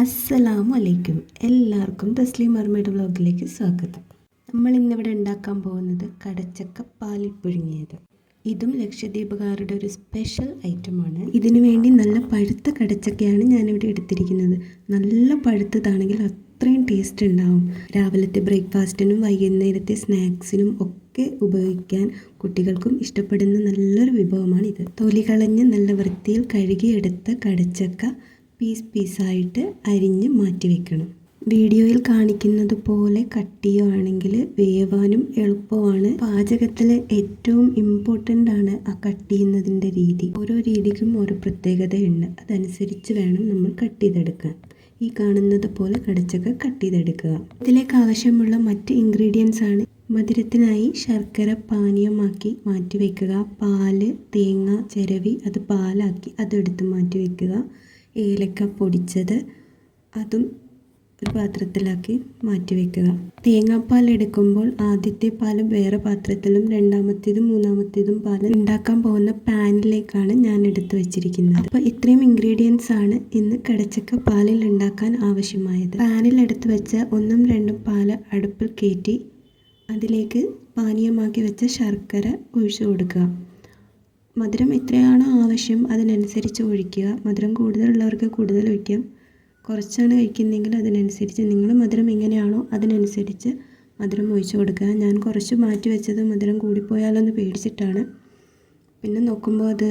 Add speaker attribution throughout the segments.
Speaker 1: അസ്സലാമു അലൈക്കും. എല്ലാവർക്കും തസ്ലീം മർമയുടെ വ്ലോഗിലേക്ക് സ്വാഗതം. നമ്മൾ ഇന്നിവിടെ ഉണ്ടാക്കാൻ പോകുന്നത് കടച്ചക്ക പാലിൽ പുഴുങ്ങിയത്. ഇതും ലക്ഷദ്വീപുകാരുടെ ഒരു സ്പെഷ്യൽ ഐറ്റമാണ്. ഇതിനു വേണ്ടി നല്ല പഴുത്ത കടച്ചക്കയാണ് ഞാനിവിടെ എടുത്തിരിക്കുന്നത്. നല്ല പഴുത്തതാണെങ്കിൽ അത്രയും ടേസ്റ്റ് ഉണ്ടാവും. രാവിലത്തെ ബ്രേക്ക്ഫാസ്റ്റിനും വൈകുന്നേരത്തെ സ്നാക്സിനും ഒക്കെ ഉപയോഗിക്കാൻ കുട്ടികൾക്കും ഇഷ്ടപ്പെടുന്ന നല്ലൊരു വിഭവമാണിത്. തൊലി കളഞ്ഞ് നല്ല വൃത്തിയിൽ കഴുകിയെടുത്ത കടച്ചക്ക പീസ് പീസായിട്ട് അരിഞ്ഞ് മാറ്റി വെക്കണം. വീഡിയോയിൽ കാണിക്കുന്നത് പോലെ കട്ട് ചെയ്യുകയാണെങ്കിൽ വേവാനും എളുപ്പമാണ്. പാചകത്തിൽ ഏറ്റവും ഇമ്പോർട്ടന്റ് ആണ് ആ കട്ട് ചെയ്യുന്നതിന്റെ രീതി. ഓരോ രീതിക്കും ഓരോ പ്രത്യേകതയുണ്ട്. അതനുസരിച്ച് വേണം നമ്മൾ കട്ട് ചെയ്തെടുക്കാൻ. ഈ കാണുന്നത് പോലെ കടച്ചൊക്കെ കട്ട് ചെയ്തെടുക്കുക. ഇതിലേക്ക് ആവശ്യമുള്ള മറ്റ് ഇൻഗ്രീഡിയൻസ് ആണ്. മധുരത്തിനായി ശർക്കര പാനീയമാക്കി മാറ്റി വയ്ക്കുക പാൽ തേങ്ങ ചിരവി അത് പാലാക്കി അതെടുത്ത് മാറ്റി വയ്ക്കുക ഏലക്ക പൊടിച്ചത് അതും ഒരു പാത്രത്തിലാക്കി മാറ്റി വെക്കുക. തേങ്ങാപ്പാൽ എടുക്കുമ്പോൾ ആദ്യത്തെ പാൽ വേറെ പാത്രത്തിലും രണ്ടാമത്തേതും മൂന്നാമത്തേതും പാൽ ഉണ്ടാക്കാൻ പോകുന്ന പാനിലേക്കാണ് ഞാൻ എടുത്തു വെച്ചിരിക്കുന്നത്. അപ്പോൾ ഇത്രയും ഇൻഗ്രീഡിയൻസ് ആണ് ഇന്ന് കടച്ചക്ക പാലിൽ ഉണ്ടാക്കാൻ ആവശ്യമായത്. പാനിൽ എടുത്തു വെച്ച ഒന്നും രണ്ടും പാൽ അടുപ്പിൽ കയറ്റി അതിലേക്ക് പാനീയമാക്കി വെച്ച ശർക്കര ഒഴിച്ചു കൊടുക്കുക. മധുരം എത്രയാണോ ആവശ്യം അതിനനുസരിച്ച് ഒഴിക്കുക. മധുരം കൂടുതലുള്ളവർക്ക് കൂടുതൽ ഒഴിക്കാം. കുറച്ചാണ് കഴിക്കുന്നതെങ്കിൽ അതിനനുസരിച്ച് നിങ്ങൾ മധുരം എങ്ങനെയാണോ അതിനനുസരിച്ച് മധുരം ഒഴിച്ചു കൊടുക്കുക. ഞാൻ കുറച്ച് മാറ്റി വെച്ചത് മധുരം കൂടിപ്പോയാലൊന്ന് പേടിച്ചിട്ടാണ്. പിന്നെ നോക്കുമ്പോൾ അത്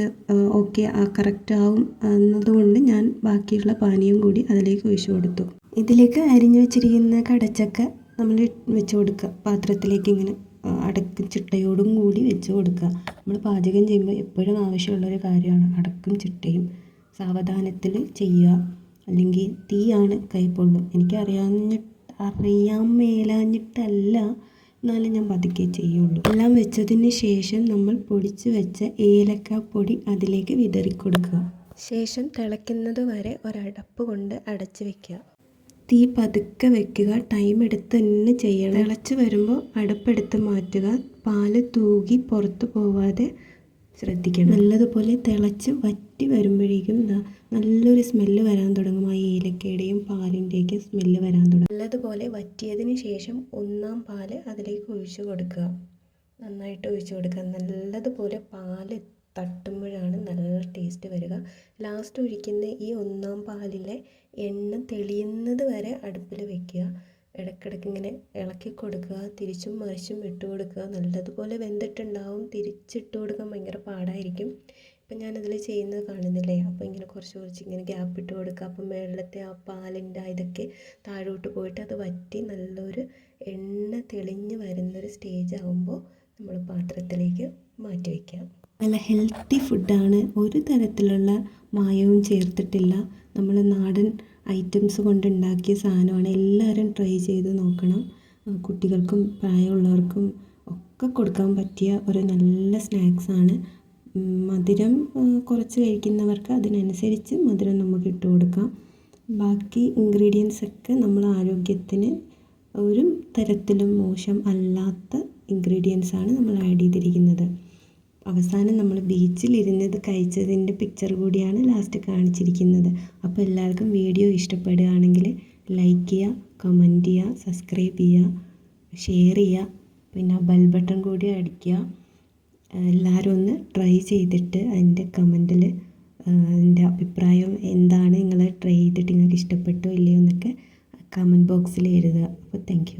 Speaker 1: ഓക്കെ ആ കറക്റ്റ് ആവും എന്നതുകൊണ്ട് ഞാൻ ബാക്കിയുള്ള പാനീയം കൂടി അതിലേക്ക് ഒഴിച്ചു കൊടുത്തു. ഇതിലേക്ക് അരിഞ്ഞു വെച്ചിരിക്കുന്ന കടച്ചക്ക നമ്മൾ വെച്ച് കൊടുക്കുക. പാത്രത്തിലേക്ക് ഇങ്ങനെ. അടക്കും ചിട്ടയോടും കൂടി വെച്ച് കൊടുക്കുക. നമ്മൾ പാചകം ചെയ്യുമ്പോൾ എപ്പോഴും ആവശ്യമുള്ളൊരു കാര്യമാണ് അടക്കും ചിട്ടയും. സാവധാനത്തിൽ ചെയ്യുക. അല്ലെങ്കിൽ തീയാണ് കൈ എനിക്ക് എനിക്കറിയാഞ്ഞിട്ട് അറിയാൻ മേലാഞ്ഞിട്ടല്ല എന്നാലും ഞാൻ പതുക്കെ ചെയ്യുള്ളൂ. എല്ലാം വെച്ചതിന് ശേഷം നമ്മൾ പൊടിച്ച് വെച്ച ഏലക്ക പൊടി അതിലേക്ക് വിതറി കൊടുക്കുക ശേഷം തിളയ്ക്കുന്നത് വരെ ഒരടപ്പ് കൊണ്ട് അടച്ച് വെക്കുക. തീ പതുക്കെ വെക്കുക. ടൈം എടുത്ത് തന്നെ ചെയ്യണം. തിളച്ച് വരുമ്പോൾ അടുപ്പെടുത്ത് മാറ്റുക. പാൽ തൂകി പുറത്ത് പോവാതെ ശ്രദ്ധിക്കണം. നല്ലതുപോലെ തിളച്ച് വറ്റി വരുമ്പോഴേക്കും നല്ലൊരു സ്മെല്ല് വരാൻ തുടങ്ങും. ആ ഏലക്കയുടെയും പാലിന്റെയൊക്കെ സ്മെല്ല് വരാൻ തുടങ്ങും. നല്ലതുപോലെ വറ്റിയതിന് ശേഷം ഒന്നാം പാൽ അതിലേക്ക് ഒഴിച്ചു കൊടുക്കുക. നന്നായിട്ട് ഒഴിച്ചു കൊടുക്കുക. നല്ലതുപോലെ പാൽ തട്ടും ടേസ്റ്റ് വരിക. ലാസ്റ്റ് ഒഴിക്കുന്ന ഈ ഒന്നാം പാലിലെ എണ്ണ തെളിയുന്നത് വരെ അടുപ്പിൽ വെക്കുക. ഇടയ്ക്കിടയ്ക്ക് ഇങ്ങനെ ഇളക്കി കൊടുക്കുക. തിരിച്ചും മറിച്ചും ഇട്ട് കൊടുക്കുക. നല്ലതുപോലെ വെന്തിട്ടുണ്ടാവും. തിരിച്ചിട്ട് കൊടുക്കാൻ ഭയങ്കര പാടായിരിക്കും. ഇപ്പം ഞാനതിൽ ചെയ്യുന്നത് കാണുന്നില്ലേ? അപ്പോൾ ഇങ്ങനെ കുറച്ച് കുറച്ച് ഇങ്ങനെ ഗ്യാപ്പ് ഇട്ട് കൊടുക്കുക. അപ്പം മേളത്തെ ആ പാലിന്റെ ഇതൊക്കെ താഴോട്ട് പോയിട്ട് അത് വറ്റി നല്ലൊരു എണ്ണ തെളിഞ്ഞ് വരുന്നൊരു സ്റ്റേജ് ആകുമ്പോൾ നമ്മൾ പാത്രത്തിലേക്ക് മാറ്റി വയ്ക്കാം നല്ല ഹെൽത്തി ഫുഡാണ് ഒരു തരത്തിലുള്ള മായവും ചേർത്തിട്ടില്ല. നമ്മൾ നാടൻ ഐറ്റംസ് കൊണ്ടുണ്ടാക്കിയ സാധനമാണ്. എല്ലാവരും ട്രൈ ചെയ്ത് നോക്കണം. കുട്ടികൾക്കും പ്രായമുള്ളവർക്കും ഒക്കെ കൊടുക്കാൻ പറ്റിയ ഒരു നല്ല സ്നാക്സാണ് മധുരം കുറച്ച് കഴിക്കുന്നവർക്ക് അതിനനുസരിച്ച് മധുരം നമുക്ക് ഇട്ട് കൊടുക്കാം. ബാക്കി ഇൻഗ്രീഡിയൻസ് ഒക്കെ നമ്മൾ ആരോഗ്യത്തിന് ഒരു തരത്തിലും മോശം അല്ലാത്ത ഇൻഗ്രീഡിയൻസാണ് നമ്മൾ ആഡ് ചെയ്തിരിക്കുന്നത്. അവസാനം നമ്മൾ ബീച്ചിലിരുന്നത് കഴിച്ചതിന്റെ പിക്ചർ കൂടിയാണ് ലാസ്റ്റ് കാണിച്ചിരിക്കുന്നത്. അപ്പോൾ എല്ലാവർക്കും വീഡിയോ ഇഷ്ടപ്പെടുകയാണെങ്കിൽ ലൈക്ക് ചെയ്യുക കമന്റ് ചെയ്യുക സബ്സ്ക്രൈബ് ചെയ്യുക ഷെയർ ചെയ്യുക പിന്നെ ബെൽ ബട്ടൺ കൂടി അടിക്കുക. എല്ലാവരും ഒന്ന് ട്രൈ ചെയ്തിട്ട് അതിന്റെ കമന്റിൽ എന്റെ അഭിപ്രായം എന്താണ് നിങ്ങൾ ട്രൈ ചെയ്തിട്ട് നിങ്ങൾക്ക് ഇഷ്ടപ്പെട്ടോ ഇല്ലയോ എന്നൊക്കെ കമന്റ് ബോക്സിൽ എഴുതുക. അപ്പോൾ താങ്ക്